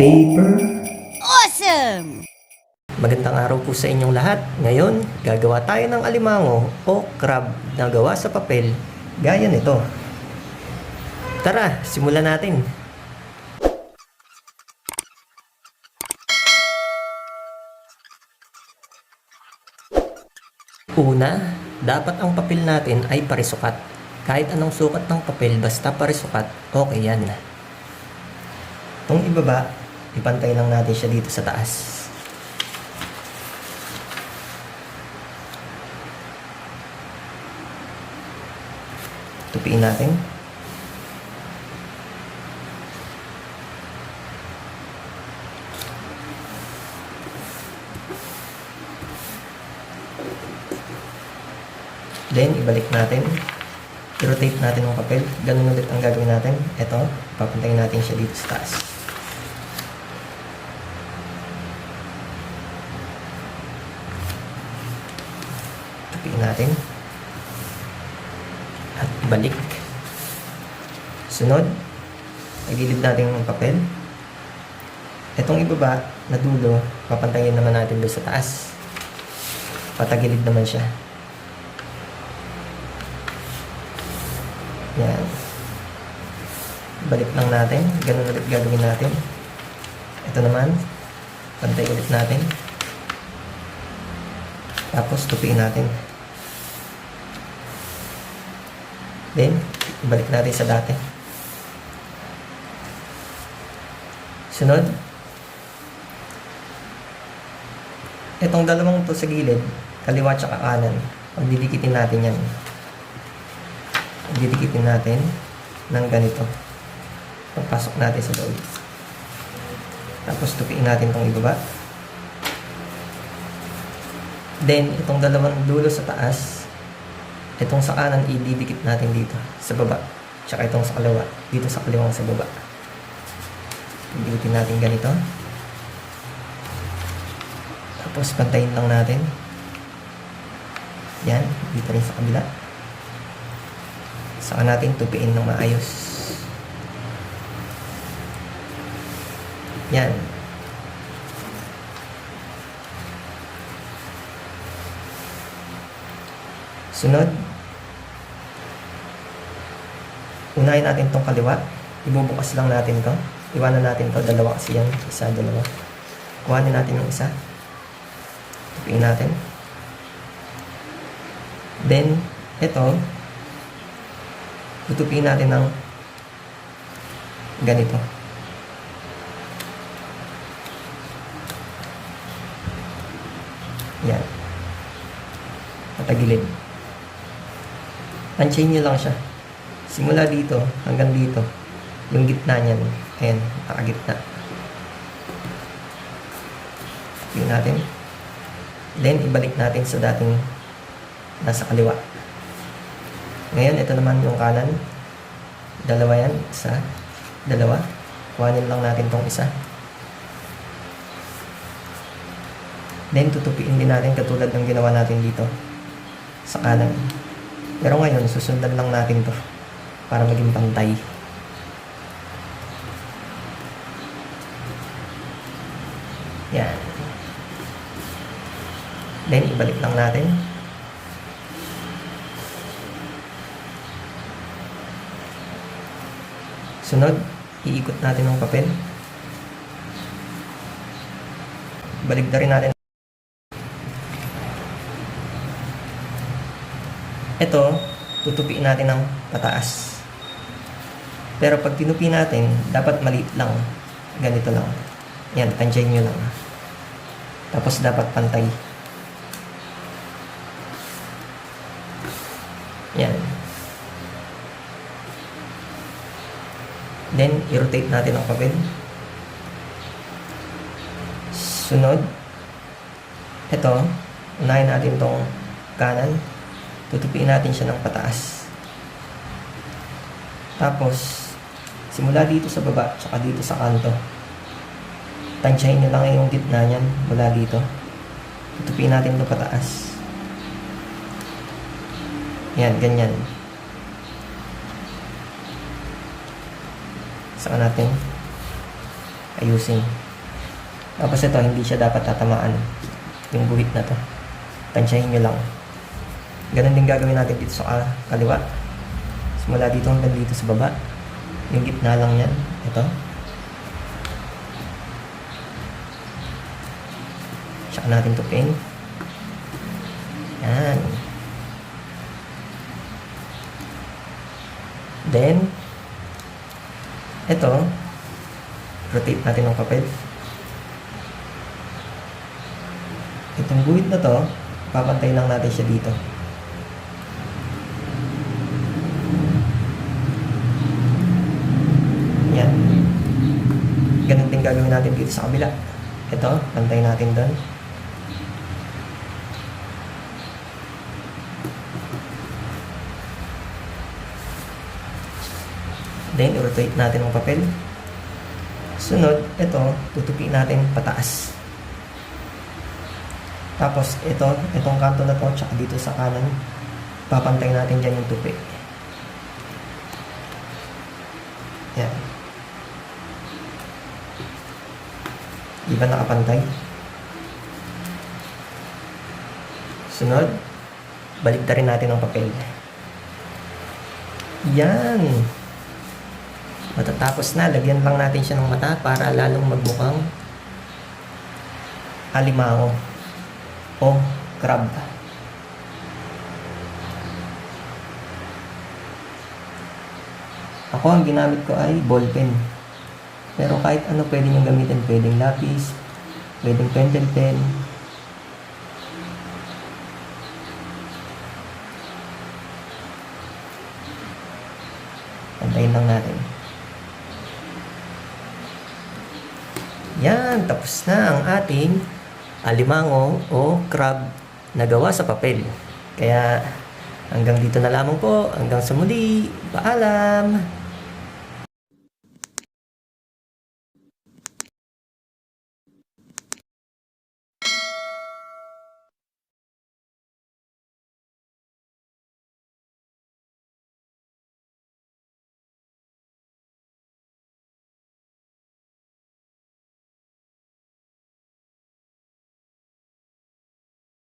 paper. Awesome! Magandang araw po sa inyong lahat. Ngayon, gagawa tayo ng alimango o crab na gawa sa papel gaya nito. Tara, simulan natin. Una, dapat ang papel natin ay parisukat. Kahit anong sukat ng papel, basta parisukat, okay yan. Itong ibaba, ipantay lang natin siya dito sa taas. Tupiin natin. Then, ibalik natin. I-rotate natin ang papel. Ganun ulit ang gagawin natin. Ito, papuntayin natin siya dito sa taas. Tupiin natin. At balik. Sunod, nagilid natin ang papel. Itong ibaba na dulo, papantayin naman natin doon sa taas. Patagilid naman siya. Yan. Balik lang natin. Ganun ulit gagawin natin. Ito naman, pantay ulit natin. Tapos, tupiin natin. Then, balik natin sa dati. Sunod. Itong dalawang to sa gilid, kaliwa tsaka kanan, pagdidikitin natin yan. Pagdidikitin natin ng ganito. Pagpasok natin sa loob. Tapos tupiin natin itong ibaba. Then, itong dalawang dulo sa taas, itong sa kanan, ididikit natin dito, sa baba. Tsaka itong sa kaliwa, dito sa kaliwang sa baba. Dikitin natin ganito. Tapos, pantayin lang natin. Yan, dito rin sa kabila. Saka natin tupiin ng maayos. Yan. Sunod, unahin natin tong kaliwa. Ibubukas lang natin to. Iwanan natin to. Dalawa kasi yan. Isa, dalawa. Kuhanin natin yung isa. Tupiin natin. Then, ito, tutupiin natin ng ganito. Yan. Patagilid. Punchain nyo lang siya. Simula dito hanggang dito. Yung gitna niyan. Ayan, nakagitna. Yun natin. Then, ibalik natin sa dating nasa kaliwa. Ngayon, ito naman yung kanan. Dalawa yan. Isa. Dalawa. Kuhanin lang natin tong isa. Then, tutupiin din natin katulad ng ginawa natin dito. Sa kanan. Pero ngayon, susundan lang natin to para maging pantay. Yan. Then, ibalik lang natin. Sunod, iikot natin ang papel. Balik na rin natin. Ito, tutupiin natin ng pataas. Pero pag tinupi natin, dapat maliit lang. Ganito lang. Yan, tansyahin nyo lang. Tapos dapat pantay. Yan. Then, i-rotate natin ang papel. Sunod, ito, unahin natin tong kanan. Tutupiin natin siya ng pataas. Tapos, simula dito sa baba, tsaka dito sa kanto. Tansyahin nyo lang yung gitna niyan mula dito. Tutupiin natin ito pataas. Yan, ganyan. Saka natin ayusin. Tapos ito, hindi siya dapat tatamaan. Yung guhit na to. Tansyahin nyo lang. Ganun din gagawin natin dito sa ka- kaliwa. Simula dito hanggang dito sa baba. Yung gitna lang yan. Ito. Tsaka natin to pin. Yan. Then, ito, rotate natin ng papel. Itong guhit na to, papantay lang natin siya dito. Yan. Din gagawin natin dito sa kabila. Ito, pantay natin doon. Then, rotate natin ang papel. Sunod, ito, tutupi natin pataas. Tapos, ito, itong kanto na to, tsaka dito sa kanan, papantay natin dyan yung tupi. Yan. Ba nakapantay? Sunod, balik rin natin ang papel. Yan. Matatapos na, lagyan lang natin siya ng mata para lalong magmukhang alimango o crab. Ako ang ginamit ko ay ballpen. Pero kahit ano pwede nyo gamitin. Pwedeng lapis, pwedeng pentel pen. Antayin lang natin. Yan, tapos na ang ating alimango o crab na gawa sa papel. Kaya hanggang dito na lamang po. Hanggang sa muli. Paalam!